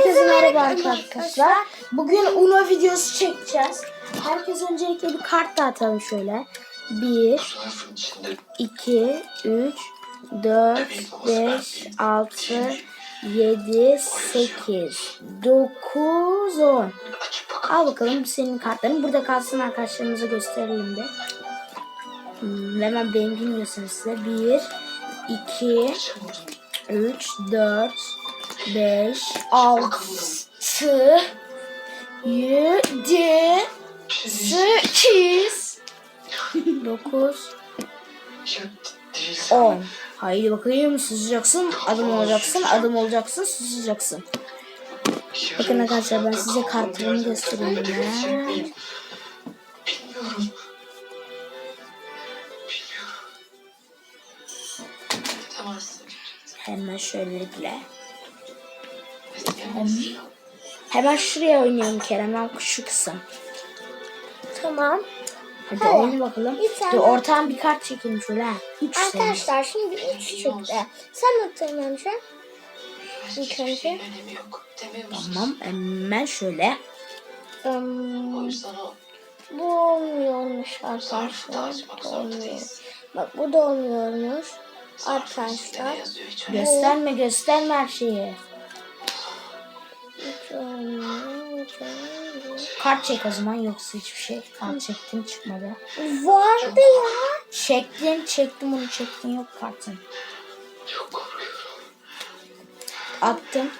Herkese merhaba arkadaşlar. Bugün Uno videosu çekeceğiz. Herkes öncelikle bir kart dağıtalım şöyle. 1, Zarfın içinde 2, 3, 4, 5, 6, 7, 8, 9, 10. açıp bakalım. Al bakalım senin kartların. Burada kalsın arkadaşlarımıza göstereyim de. Hmm, hemen benimkini göstereyim size. 1, 2, 3, 4, 5, 6, 7, 8, 9, Ya değilsen 10. Haydi bakayım susacaksın, adım olacaksın, adım olacaksın, susacaksın. Bakın arkadaşlar ben size kartlarımı göstereyim ya. Hemen şöylelikle. Edemezsin. Hemen şuraya oynayalım Kerem. Ben şu kısım. Tamam. Hadi Hadi. oyna bakalım. Bir tane- Dur ortadan bir kart çekelim şöyle. ha. Üç sayı. Arkadaşlar şimdi 3 çıktı. Sen atın önce. İlk önce. Tamam hemen şöyle. O bu olmuyormuş arkadaşlar. Bu olmuyor. Bak bu da olmuyormuş. Arkadaşlar. Gösterme gösterme her şeyi. Kart çek o zaman yoksa hiçbir şey. Kart çektim çıkmadı. Vardı ya. Çektim çektim onu çektim yok kartın. Çok korkuyorum. Attım.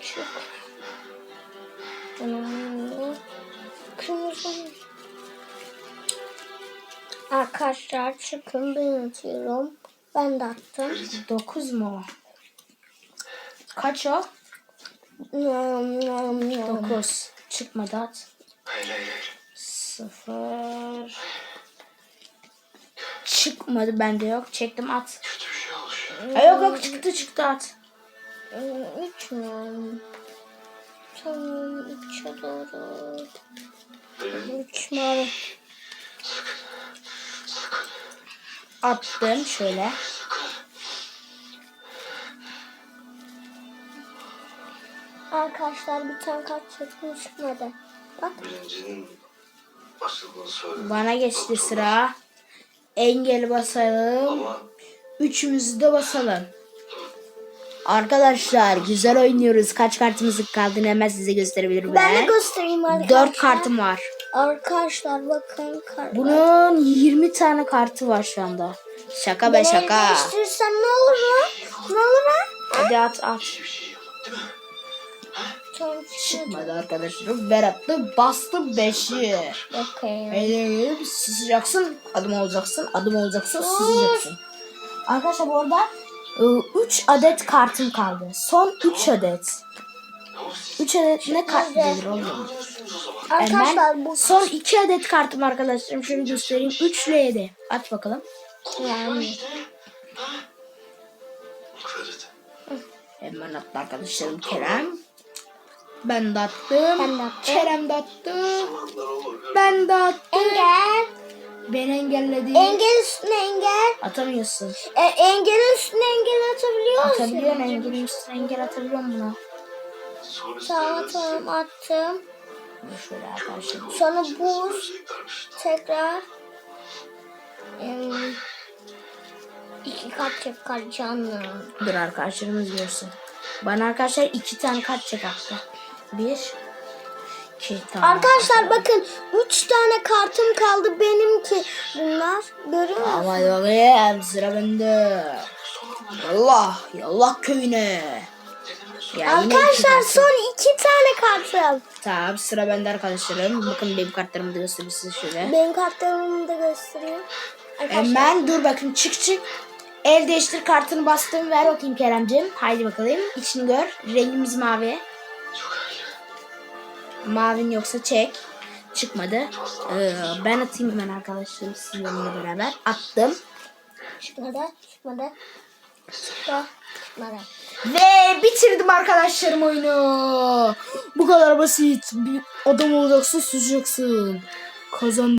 Çok. Hmm, Kırmızı. Arkadaşlar çıkın ben atıyorum. Ben de attım. 9 mu o? Kaç o? Nom, nom, nom. 9. Çıkmadı at. Hayır hayır hayır. 0. Çıkmadı bende yok. Çektim at. Kötü bir şey olmuş. Yok yok çıktı çıktı at. Hmm, Üç mü? Tamam üçe doğru. Üç mavi. Attım şöyle. Arkadaşlar bir tane kart çektim çıkmadı. Bak Birincinin asıldığını söyledim. Bana geçti sıra. Engel basalım. Ama Üçümüzü de basalım. Arkadaşlar güzel oynuyoruz. Kaç kartımız kaldı hemen size gösterebilirim ben de ben. göstereyim arkadaşlar. 4 kartım var. Arkadaşlar bakın kart. Bunun 20 tane kartı var şu anda. Şaka be şaka. Değiştirirsem ne olur mu? Ne olur ha? Hadi at at. Tamam çıkmadı. Çıkmadı arkadaşlar. Berat'ta bastı 5'i. Bakayım. Eğlenip susacaksın, adım olacaksın, adım olacaksın, susacaksın. Arkadaşlar bu arada 3 adet kartım kaldı. Son 3 adet. 3 adet ne kart gelir oğlum? Yani Arkadaşlar ben bu son 2 adet kartım arkadaşlarım. Şöyle göstereyim. 3 ile 7. Aç bakalım. yani. Hemen attı arkadaşlarım Kerem. Ben de attım. Ben de attım. Kerem de attı. Ben de attım. Engel. Ben engelledi. Engel üstüne engel. Atamıyorsun. E, engelin üstüne engel atabiliyor musun? Atabiliyorsun engelin üstüne engel atabiliyorum buna. Sonra Tamam tamam attım. Şöyle arkadaşlar. Sonra buz. Tekrar. Em, iki kat tekrar canlı. Dur arkadaşlarımız görsün. Bana arkadaşlar iki tane kart çek attı. Bir. iki tane. Arkadaşlar bakın üç tane kartım kaldı benimki. Bunlar görüyor musunuz? Ama bakayım sıra bende. Allah yallah köyüne. Ya yine iki Arkadaşlar son iki tane kartım. Tamam sıra bende arkadaşlarım. Bakın benim kartlarımı da göstereyim size şöyle. Benim kartlarımı da göstereyim. Hemen dur bakın çık çık. El değiştir kartını bastım. Ver bakayım Keremcim. Haydi bakalım. İçini gör. Rengimiz mavi. Mavin yoksa çek. Çıkmadı. Ee, ben atayım hemen arkadaşlarım sizinle beraber. Attım. çıkmadı. Çıkmadı. Çıktı. Çıkmadı. Ve bitirdim arkadaşlarım oyunu. Bu kadar basit. Bir adam olacaksın, susacaksın. Kazandım.